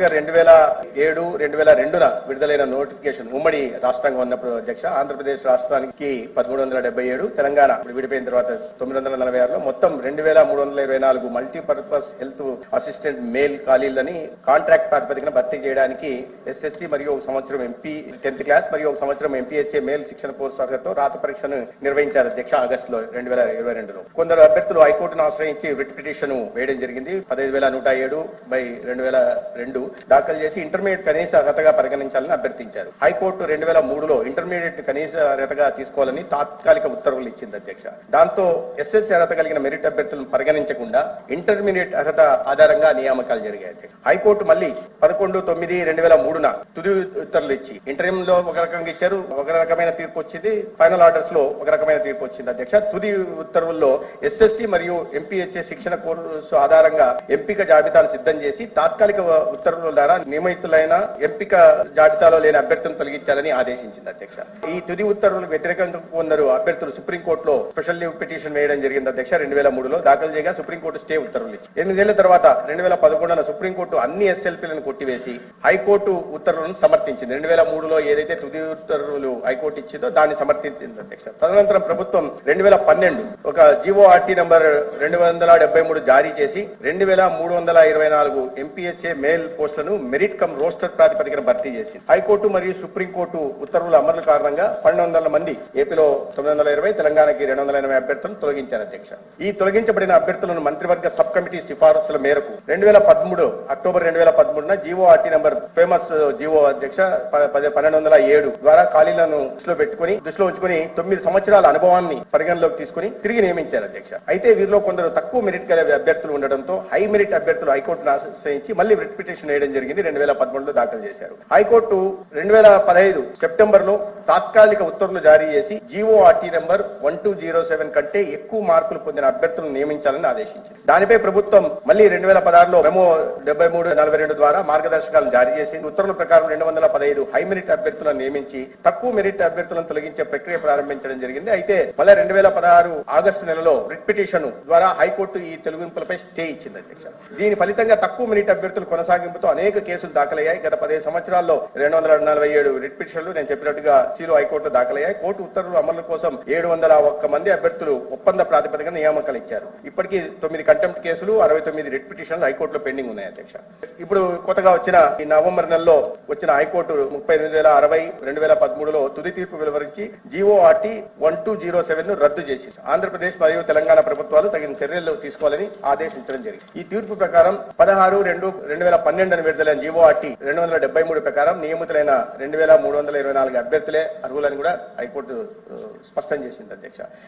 గా రెండు వేల ఏడు రెండు వేల రెండున విడుదలైన నోటిఫికేషన్ ఉమ్మడి రాష్ట్రంగా ఉన్నప్పుడు అధ్యక్ష ఆంధ్రప్రదేశ్ రాష్ట్రానికి పదమూడు వందల డెబ్బై ఏడు తెలంగాణ విడిపోయిన తర్వాత తొమ్మిది వందల నలభై ఆరులో మొత్తం రెండు వేల మూడు వందల ఇరవై నాలుగు మల్టీపర్పస్ హెల్త్ అసిస్టెంట్ మేల్ ఖాళీలని కాంట్రాక్ట్ ప్రాతిపదికన భర్తీ చేయడానికి ఎస్ఎస్సి మరియు ఒక సంవత్సరం ఎంపీ టెన్త్ క్లాస్ మరియు ఒక సంవత్సరం ఎంపీహెచ్ఏ మేల్ శిక్షణ కోర్సు అర్హతతో రాత పరీక్షను నిర్వహించారు అధ్యక్ష ఆగస్టులో రెండు వేల ఇరవై రెండులో. కొందరు అభ్యర్థులు హైకోర్టును ఆశ్రయించి రిట్ పిటిషన్ వేయడం జరిగింది. పదహైదు వేల నూట ఏడు బై రెండు వేల రెండు దాఖలు చేసి ఇంటర్మీడియట్ కనీస అర్హతగా పరిగణించాలని అభ్యర్థించారు. హైకోర్టు రెండు వేల మూడులో ఇంటర్మీడియట్ కనీస అర్హతగా తీసుకోవాలని తాత్కాలిక ఉత్తర్వులు ఇచ్చింది అధ్యక్ష. దాంతో ఎస్ఎస్ అర్హత కలిగిన మెరిట్ అభ్యర్థులను పరిగణించకుండా ఇంటర్మీడియట్ అర్హత ఆధారంగా నియామకాలు జరిగాయి హైకోర్టు మళ్ళీ పదకొండు తొమ్మిది రెండు వేల మూడున తుది ఉత్తర్వులు ఇచ్చి ఇంటర్వ్యూ లో ఒక రకంగా ఇచ్చారు ఒక రకమైన తీర్పు వచ్చింది ఫైనల్ ఆర్డర్స్లో ఒక రకమైన తీర్పు వచ్చింది అధ్యక్ష. తుది ఉత్తర్వుల్లో ఎస్ఎస్సి మరియు ఎంపీహెచ్ఏ శిక్షణ కోర్సు ఆధారంగా ఎంపిక జాబితాను సిద్ధం చేసి తాత్కాలిక ఉత్తర్వులు ద్వారా నియమితులైన ఎంపిక జాబితాలో లేని అభ్యర్థులను తొలగించాలని ఆదేశించింది అధ్యక్ష. ఈ తుది ఉత్తర్వులకు వ్యతిరేకంగా కొందరు అభ్యర్థులు సుప్రీంకోర్టులో స్పెషల్ లీవ్ పిటిషన్ వేయడం జరిగింది అధ్యక్ష రెండు వేల మూడులో దాఖలు చేయగా సుప్రీంకోర్టు స్టే ఉత్తర్వులు ఇచ్చింది. ఎనిమిదేళ్ళ తర్వాత రెండు వేల పదకొండున సుప్రీంకోర్టు అన్ని ఎస్ఎల్పీలను కొట్టివేసి హైకోర్టు ఉత్తర్వులను సమర్థించింది. రెండు వేల మూడులో ఏదైతే తుది ఉత్తర్వులు హైకోర్టు ఇచ్చిందో దాన్ని సమర్థించింది అధ్యక్ష. తదనంతరం ప్రభుత్వం రెండు వేల పన్నెండు ఒక జీవోఆర్టీ నంబర్ రెండు వందల డెబ్బై మూడు జారీ చేసి రెండు వేల మూడు వందల ఇరవై నాలుగు ఎంపీహెచ్ఏ మేల్ పోస్టులను మెరిట్ కమ్ రోస్టర్ ప్రాతిపదికన భర్తీ చేసింది. హైకోర్టు మరియు సుప్రీంకోర్టు ఉత్తర్వుల అమలు కారణంగా పన్నెండు వందల మంది ఏపీలో తొమ్మిది వందల ఇరవై తెలంగాణకి రెండు వందల ఎనభై అభ్యర్థులను తొలగించారు అధ్యక్ష. ఈ తొలగించబడిన అభ్యర్థులను మంత్రివర్గ సబ్ కమిటీ సిఫారసుల మేరకు రెండు వేల పదమూడు అక్టోబర్ రెండు వేల పదమూడున జీవోఆర్టీ నంబర్ ఫేమస్ జీవో అధ్యక్ష పన్నెండు వందల ఏడు ద్వారా ఖాళీలను దృష్టిలో పెట్టుకుని దృష్టిలో ఉంచుకుని తొమ్మిది సంవత్సరాల అనుభవాన్ని పరిగణలోకి తీసుకుని తిరిగి నియమించారు అధ్యక్ష. అయితే వీరిలో కొందరు తక్కువ మెరిట్ గల అభ్యర్థులు ఉండడంతో హై మెరిట్ అభ్యర్థులు హైకోర్టును ఆశ్రయించి మళ్ళీ రిట్ పిటిషన్ వేయడం జరిగింది. రెండు వేల పదమూడులో దాఖలు చేశారు. హైకోర్టు రెండు వేల పదహైదు సెప్టెంబర్లో తాత్కాలిక ఉత్తర్వులు జారీ చేసి GORT number one two zero seven కంటే ఎక్కువ మార్కులు పొందిన అభ్యర్థులను నియమించాలని ఆదేశించింది. దానిపై ప్రభుత్వం మళ్ళీ రెండు వేల పదహారులో మెమో డెబ్బై మూడు నలభై రెండు ద్వారా మార్గదర్శకాలను జారీ చేసి ఉత్తర్వుల ప్రకారం రెండు వందల పదహైదు హై మెరిట్ అభ్యర్థులను నియమించి తక్కువ మెరిట్ అభ్యర్థులను తొలగించే ప్రక్రియ ప్రారంభించడం జరిగింది. అయితే మళ్ళీ రెండు వేల పదహారు ఆగస్టు నెలలో రిట్ పిటిషన్ ద్వారా హైకోర్టు ఈ తొలగింపులపై స్టే ఇచ్చింది అధ్యక్ష. దీని ఫలితంగా తక్కువ మెరిట్ అభ్యర్థుల కొనసాగింపుతో అనేక కేసులు దాఖలయ్యాయి. గత పదిహేను సంవత్సరాల్లో రెండు వందల నలభై ఏడు రిట్ పిటిషన్లు నేను చెప్పినట్టుగా సీలో హైకోర్టులో దాఖలయ్యాయి. కోర్టు ఉత్తర్వులు అమలు కోసం ఏడు వందల ఒక్క మంది అభ్యర్థులు ఒప్పంద ప్రాతిపదికన నియామకాలు ఇచ్చారు. ఇప్పటికీ తొమ్మిది కంటెంప్ట్ కేసులు అరవై తొమ్మిది రిట్ పిటిషన్లు హైకోర్టులో పెండింగ్ ఉన్నాయి అధ్యక్ష. ఇప్పుడు కొత్తగా వచ్చిన ఈ నవంబర్ నెలలో వచ్చిన హైకోర్టు ముప్పై ఎనిమిది వేల అరవై రెండు వేల పదమూడులో తుది తీర్పు వెలువరించి జీఓఆర్టీ వన్ టూ జీరో సెవెన్ను రద్దు చేసి ఆంధ్రప్రదేశ్ మరియు తెలంగాణ ప్రభుత్వాలు తగిన చర్యలు తీసుకోవాలని ఆదేశించడం జరిగింది. ఈ తీర్పు ప్రకారం పదహారు రెండు రెండు వేల పన్నెండున విడుదలైన జీఓఆర్టీ రెండు వందల డెబ్బై మూడు ప్రకారం నియమితులైన రెండు వేల మూడు వందల ఇరవై నాలుగు అభ్యర్థులే అర్హులని కూడా హైకోర్టు స్పష్టం చేసింది అధ్యక్ష.